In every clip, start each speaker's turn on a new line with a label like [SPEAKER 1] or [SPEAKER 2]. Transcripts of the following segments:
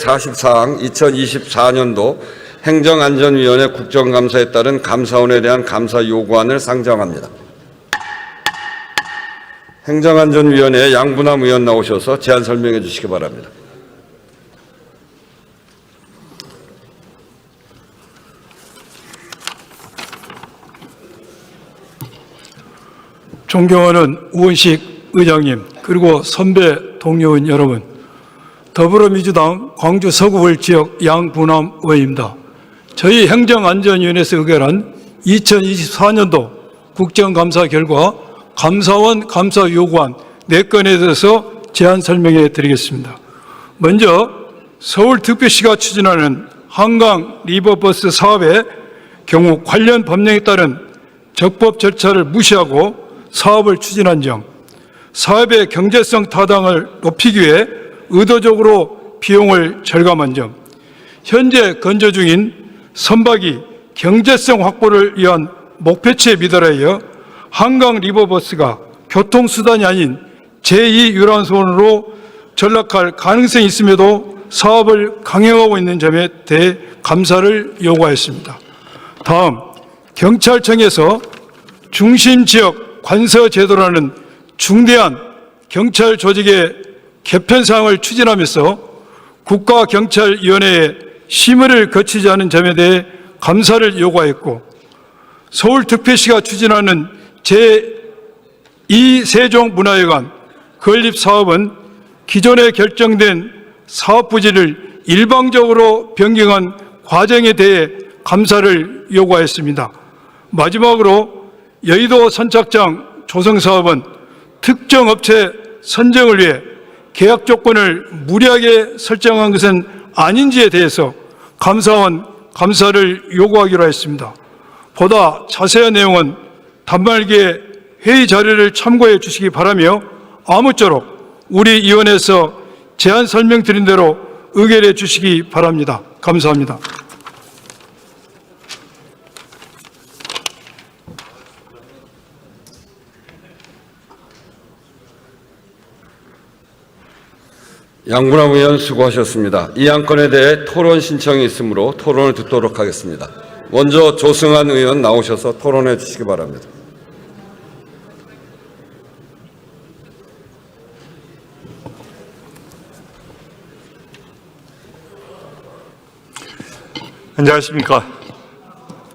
[SPEAKER 1] 44항 2024년도 행정안전위원회 국정감사에 따른 감사원에 대한 감사 요구안을 상정합니다. 행정안전위원회 양분함 의원 나오셔서 제안 설명해 주시기 바랍니다.
[SPEAKER 2] 존경하는 우원식 의장님 그리고 선배 동료원 여러분 더불어민주당 광주 서구을 지역 양분함 의원입니다. 저희 행정안전위원회에서 의결한 2024년도 국정감사 결과 감사원 감사 요구안 4건에 대해서 제안 설명해 드리겠습니다. 먼저 서울특별시가 추진하는 한강 리버버스 사업의 경우 관련 법령에 따른 적법 절차를 무시하고 사업을 추진한 점, 사업의 경제성 타당을 높이기 위해 의도적으로 비용을 절감한 점, 현재 건조 중인 선박이 경제성 확보를 위한 목표치에 미달하여 한강 리버버스가 교통수단이 아닌 제2 유람선으로 전락할 가능성이 있음에도 사업을 강행하고 있는 점에 대해 감사를 요구하였습니다. 다음, 경찰청에서 중심 지역 관서 제도라는 중대한 경찰 조직의 개편 사항을 추진하면서 국가 경찰 위원회에 심의를 거치지 않은 점에 대해 감사를 요구하였고 서울 특별시가 추진하는 제 2 세종 문화회관 건립 사업은 기존에 결정된 사업 부지를 일방적으로 변경한 과정에 대해 감사를 요구하였습니다. 마지막으로 여의도 선착장 조성 사업은 특정 업체 선정을 위해 계약 조건을 무리하게 설정한 것은 아닌지에 대해서 감사원 감사를 요구하기로 했습니다. 보다 자세한 내용은 단말기에 회의 자료를 참고해 주시기 바라며 아무쪼록 우리 위원회에서 제안 설명드린 대로 의결해 주시기 바랍니다. 감사합니다.
[SPEAKER 1] 양분함 의원 수고하셨습니다. 이 안건에 대해 토론 신청이 있으므로 토론을 듣도록 하겠습니다. 먼저 조승한 의원 나오셔서 토론해 주시기 바랍니다.
[SPEAKER 3] 안녕하십니까.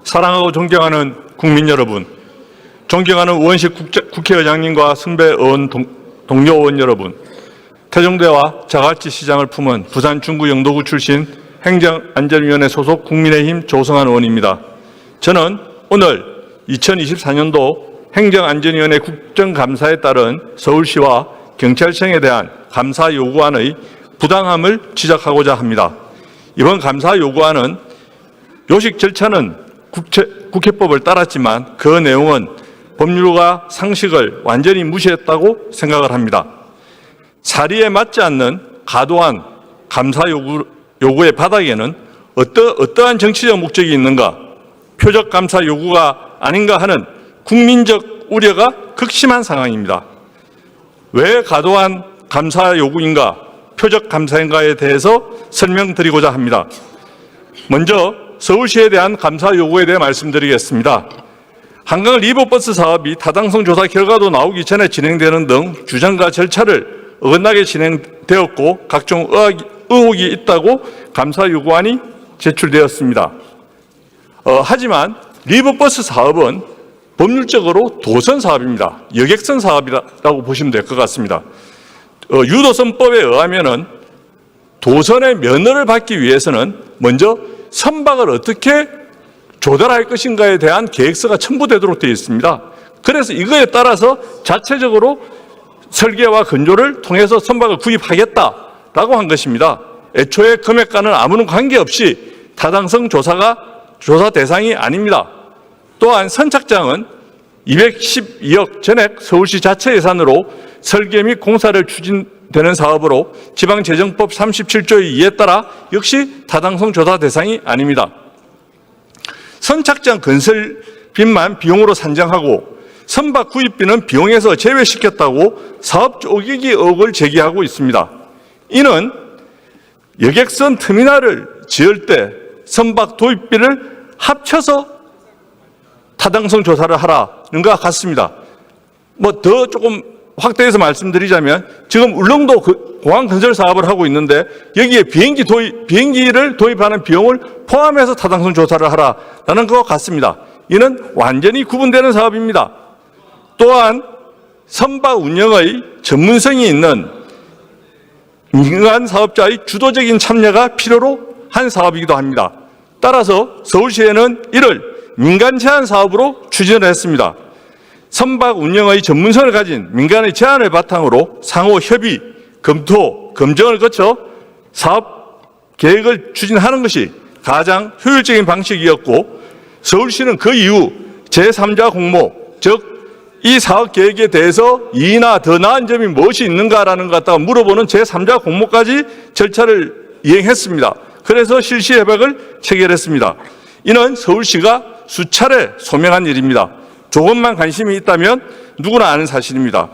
[SPEAKER 3] 사랑하고 존경하는 국민 여러분, 존경하는 국제- 국회의장님과 선배 의원 동, 동료 의원 여러분, 태종대와 자갈치 시장을 품은 부산 중구 영도구 출신 행정안전위원회 소속 국민의힘 조성한 의원입니다. 저는 오늘 2024년도 행정안전위원회 국정감사에 따른 서울시와 경찰청에 대한 감사 요구안의 부당함을 지적하고자 합니다. 이번 감사 요구안은 요식 절차는 국회, 국회법을 따랐지만 그 내용은 법률과 상식을 완전히 무시했다고 생각을 합니다. 사리에 맞지 않는 과도한 감사 요구, 요구의 바닥에는 어떠, 어떠한 정치적 목적이 있는가, 표적 감사 요구가 아닌가 하는 국민적 우려가 극심한 상황입니다. 왜 과도한 감사 요구인가, 표적 감사인가에 대해서 설명드리고자 합니다. 먼저 서울시에 대한 감사 요구에 대해 말씀드리겠습니다. 한강 리버버스 사업이 타당성 조사 결과도 나오기 전에 진행되는 등 규정과 절차를 어긋나게 진행되었고 각종 의혹이, 있다고 감사 요구안이 제출되었습니다. 어, 하지만 리버버스 사업은 법률적으로 도선 사업입니다. 여객선 사업이라고 보시면 될 것 같습니다. 어, 유도선법에 의하면은 도선의 면허를 받기 위해서는 먼저 선박을 어떻게 조달할 것인가에 대한 계획서가 첨부되도록 되어 있습니다. 그래서 이거에 따라서 자체적으로 설계와 건조를 통해서 선박을 구입하겠다라고 한 것입니다. 애초에 금액과는 아무런 관계없이 타당성 조사가 조사 대상이 아닙니다. 또한 선착장은 212억 전액 서울시 자체 예산으로 설계 및 공사를 추진되는 사업으로 지방재정법 37조의 2에 따라 역시 타당성 조사 대상이 아닙니다. 선착장 건설비만 비용으로 산정하고 선박 구입비는 비용에서 제외시켰다고 사업 쪼개기 의혹을 제기하고 있습니다. 이는 여객선 터미널을 지을 때 선박 도입비를 합쳐서 타당성 조사를 하라는 것 같습니다. 뭐 더 조금 확대해서 말씀드리자면 지금 울릉도 그 공항 건설 사업을 하고 있는데 여기에 비행기 도입, 비행기를 도입하는 비용을 포함해서 타당성 조사를 하라라는 것 같습니다. 이는 완전히 구분되는 사업입니다. 또한 선박 운영의 전문성이 있는 민간 사업자의 주도적인 참여가 필요로 한 사업이기도 합니다. 따라서 서울시에는 이를 민간 제한 사업으로 추진을 했습니다. 선박 운영의 전문성을 가진 민간의 제안을 바탕으로 상호 협의, 검토, 검증을 거쳐 사업 계획을 추진하는 것이 가장 효율적인 방식이었고 서울시는 그 이후 제3자 공모, 즉 이 사업 계획에 대해서 이나 더 나은 점이 무엇이 있는가라는 것 갖다가 물어보는 제3자 공모까지 절차를 이행했습니다. 그래서 실시 협약을 체결했습니다. 이는 서울시가 수차례 소명한 일입니다. 조금만 관심이 있다면 누구나 아는 사실입니다.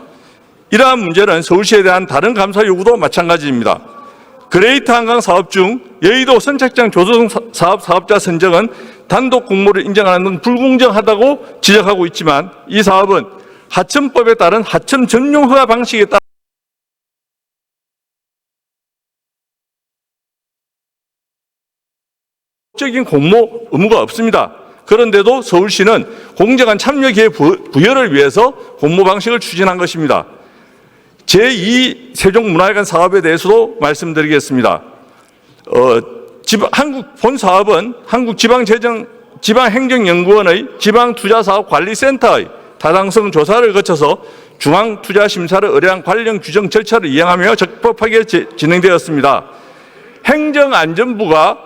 [SPEAKER 3] 이러한 문제는 서울시에 대한 다른 감사 요구도 마찬가지입니다. 그레이트 한강 사업 중 여의도 선착장 조성 사- 사업 사업자 선정은 단독 공모를 인정하는 등 불공정하다고 지적하고 있지만 이 사업은 하천법에 따른 하천 전용 허가 방식에 따라 적인 공모 의무가 없습니다. 그런데도 서울시는 공정한 참여 기회 부- 부여를 위해서 공모 방식을 추진한 것입니다. 제2 세종문화회관 사업에 대해서도 말씀드리겠습니다. 어, 한국 본 사업은 한국 지방재정 지방행정연구원의 지방투자사업관리센터의 타당성 조사를 거쳐서 중앙투자심사를 의뢰한 관련 규정 절차를 이행하며 적법하게 제- 진행되었습니다. 행정안전부가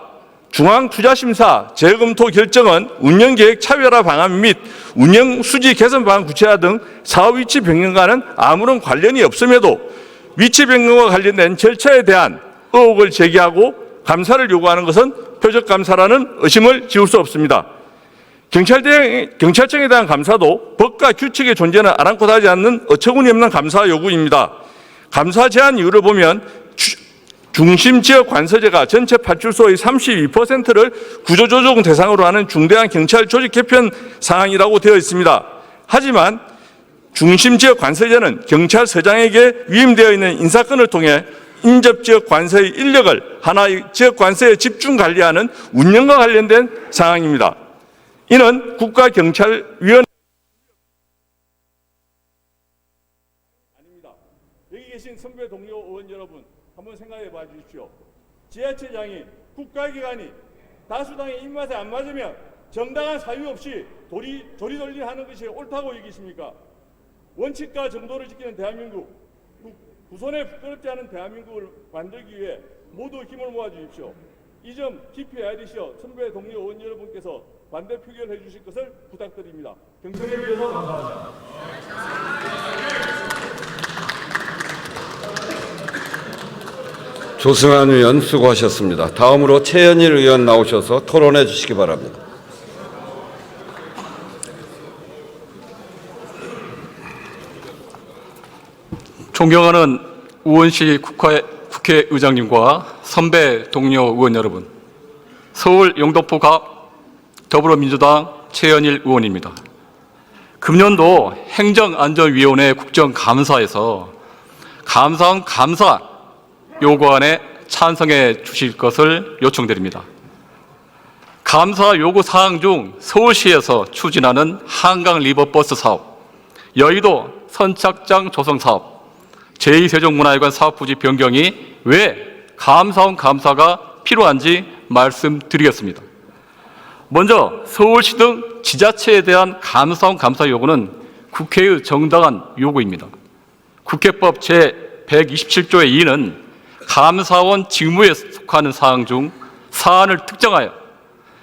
[SPEAKER 3] 중앙투자심사 재검토 결정은 운영계획 차별화 방안 및 운영 수지 개선 방안 구체화 등 사업 위치 변경과는 아무런 관련이 없음에도 위치 변경과 관련된 절차에 대한 의혹을 제기하고 감사를 요구하는 것은 표적 감사라는 의심을 지울 수 없습니다. 경찰대, 경찰청에 대한 감사도 법과 규칙의 존재는 아랑곳 하지 않는 어처구니 없는 감사 요구입니다. 감사 제한 이유를 보면 주- 중심 지역 관서제가 전체 파출소의 32%를 구조조정 대상으로 하는 중대한 경찰 조직 개편 사항이라고 되어 있습니다. 하지만 중심 지역 관서제는 경찰서장에게 위임되어 있는 인사권을 통해 인접 지역 관서의 인력을 하나의 지역 관서에 집중 관리하는 운영과 관련된 사항입니다. 이는 국가경찰위원 아닙니다. 여기 계신 선배 동료 의원 여러분 한번 생각해 봐 주십시오. 지하철장이 국가기관이 다수당의 입맛에 안 맞으면 정당한 사유 없이 도리, 조리돌리 하는 것이 옳다고 여기십니까? 원칙과 정도를 지키는 대한민국, 구- 구손에 부끄럽지 않은 대한민국을 만들기 위해 모두 힘을 모아 주십시오. 이 점 깊이 알리시어 선배 동료 의원 여러분께서 반대 표결해 주실 것을 부탁드립니다. 경청해 주셔서 감사합니다.
[SPEAKER 1] 조승환 의원 수고하셨습니다. 다음으로 최현일 의원 나오셔서 토론해 주시기 바랍니다.
[SPEAKER 4] 존경하는 우원식 국회, 국회의장님과 선배 동료 의원 여러분, 서울 영등포 갑 더불어민주당 최현일 의원입니다. 금년도 행정안전위원회 국정감사에서 감사원 감사 요구안에 찬성해 주실 것을 요청드립니다. 감사 요구 사항 중 서울시에서 추진하는 한강 리버버스 사업, 여의도 선착장 조성 사업, 제2세종문화회관 사업 부지 변경이 왜 감사원 감사가 필요한지 말씀드리겠습니다. 먼저 서울시 등 지자체에 대한 감사원 감사 요구는 국회의 정당한 요구입니다. 국회법 제127조의 2는 감사원 직무에 속하는 사항 중 사안을 특정하여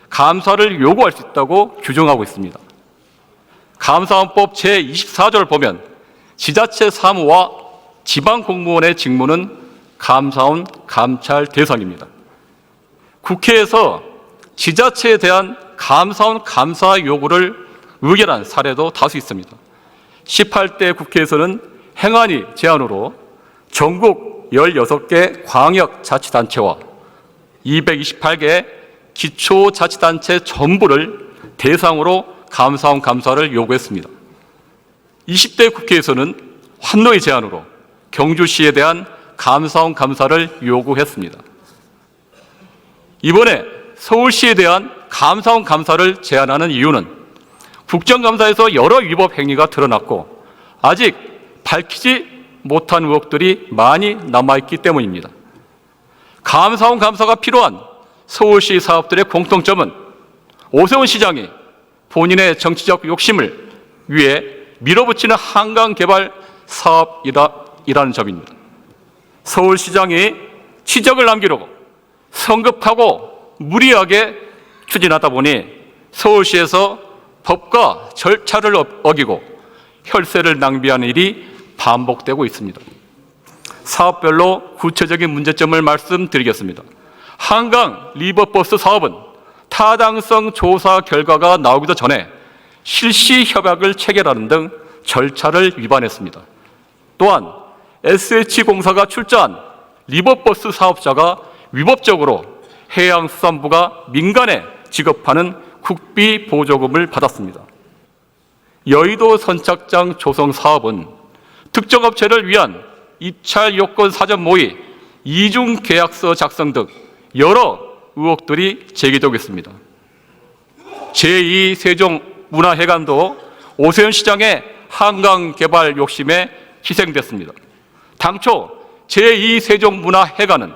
[SPEAKER 4] 감사를 요구할 수 있다고 규정하고 있습니다. 감사원법 제24조를 보면 지자체 사무와 지방 공무원의 직무는 감사원 감찰 대상입니다. 국회에서 지자체에 대한 감사원 감사 요구를 의결한 사례도 다수 있습니다. 18대 국회에서는 행안위 제안으로 전국 16개 광역자치단체와 228개 기초자치단체 전부를 대상으로 감사원 감사를 요구했습니다. 20대 국회에서는 환노의 제안으로 경주시에 대한 감사원 감사를 요구했습니다. 이번에 서울시에 대한 감사원 감사를 제안하는 이유는 국정감사에서 여러 위법 행위가 드러났고 아직 밝히지 못한 의혹들이 많이 남아있기 때문입니다. 감사원 감사가 필요한 서울시 사업들의 공통점은 오세훈 시장이 본인의 정치적 욕심을 위해 밀어붙이는 한강 개발 사업이 라는 점입니다. 서울시장이 치적을 남기려고 성급하고 무리하게 추진하다 보니 서울시에서 법과 절차를 어- 어기고 혈세를 낭비하는 일이 반복되고 있습니다. 사업별로 구체적인 문제점을 말씀드리겠습니다. 한강 리버버스 사업은 타당성 조사 결과가 나오기도 전에 실시 협약을 체결하는 등 절차를 위반했습니다. 또한 SH공사가 출자한 리버버스 사업자가 위법적으로 해양수산부가 민간에 지급하는 국비 보조금을 받았습니다. 여의도 선착장 조성 사업은 특정 업체를 위한 입찰 요건 사전 모의, 이중 계약서 작성 등 여러 의혹들이 제기되고 있습니다. 제2 세종 문화회관도 오세훈 시장의 한강 개발 욕심에 희생됐습니다. 당초 제2 세종 문화회관은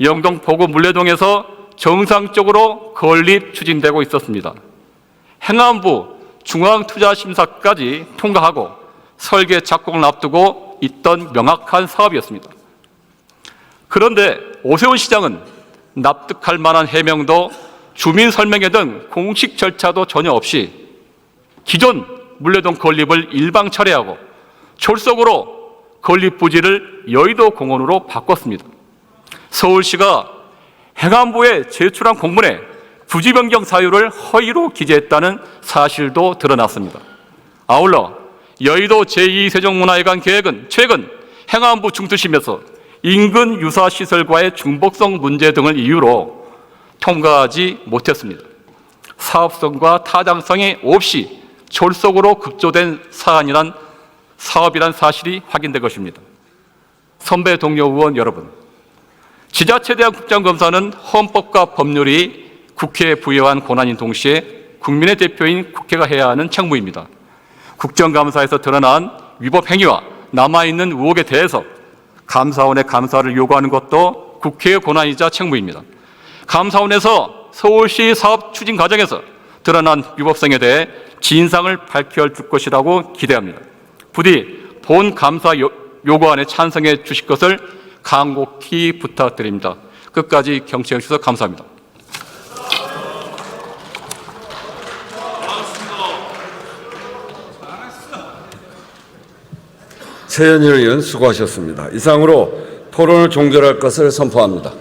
[SPEAKER 4] 영동 포구 물레동에서 정상적으로 건립 추진되고 있었습니다. 행안부 중앙투자심사까지 통과하고 설계 착공을 앞두고 있던 명확한 사업이었습니다. 그런데 오세훈 시장은 납득할 만한 해명도 주민 설명회 등 공식 절차도 전혀 없이 기존 물레동 건립을 일방 철회하고 졸속으로 건립 부지를 여의도 공원으로 바꿨습니다. 서울시가 행안부에 제출한 공문에 부지 변경 사유를 허위로 기재했다는 사실도 드러났습니다. 아울러 여의도 제2세종문화회관 계획은 최근 행안부 중투심에서 인근 유사 시설과의 중복성 문제 등을 이유로 통과하지 못했습니다. 사업성과 타당성이 없이 졸속으로 급조된 사안이란 사업이란 사실이 확인된 것입니다. 선배 동료 의원 여러분, 지자체에 대한 국정감사는 헌법과 법률이 국회에 부여한 권한인 동시에 국민의 대표인 국회가 해야 하는 책무입니다. 국정감사에서 드러난 위법 행위와 남아있는 의혹에 대해서 감사원의 감사를 요구하는 것도 국회의 권한이자 책무입니다. 감사원에서 서울시 사업 추진 과정에서 드러난 위법성에 대해 진상을 밝혀 줄 것이라고 기대합니다. 부디 본 감사 요- 요구안에 찬성해 주실 것을 간곡히 부탁드립니다. 끝까지 경청해 주셔서 감사합니다.
[SPEAKER 1] 최현일 의원 수고하셨습니다. 이상으로 토론을 종결할 것을 선포합니다.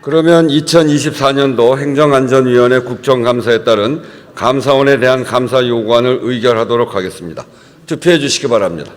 [SPEAKER 1] 그러면 2024년도 행정안전위원회 국정감사에 따른 감사원에 대한 감사 요구안을 의결하도록 하겠습니다. 투표해 주시기 바랍니다.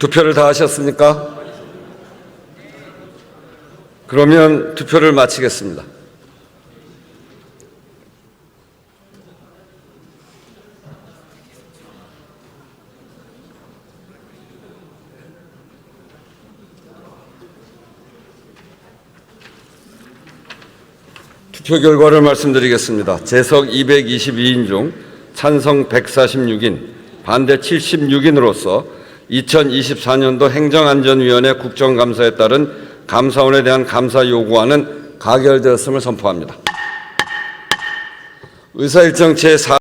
[SPEAKER 1] 투표를 다 하셨습니까? 그러면 투표를 마치겠습니다. 투표 결과를 말씀드리겠습니다. 재석 222인 중 찬성 146인, 반대 76인으로서 2024년도 행정안전위원회 국정감사에 따른 감사원에 대한 감사 요구안은 가결되었음을 선포합니다. 의사일정 제4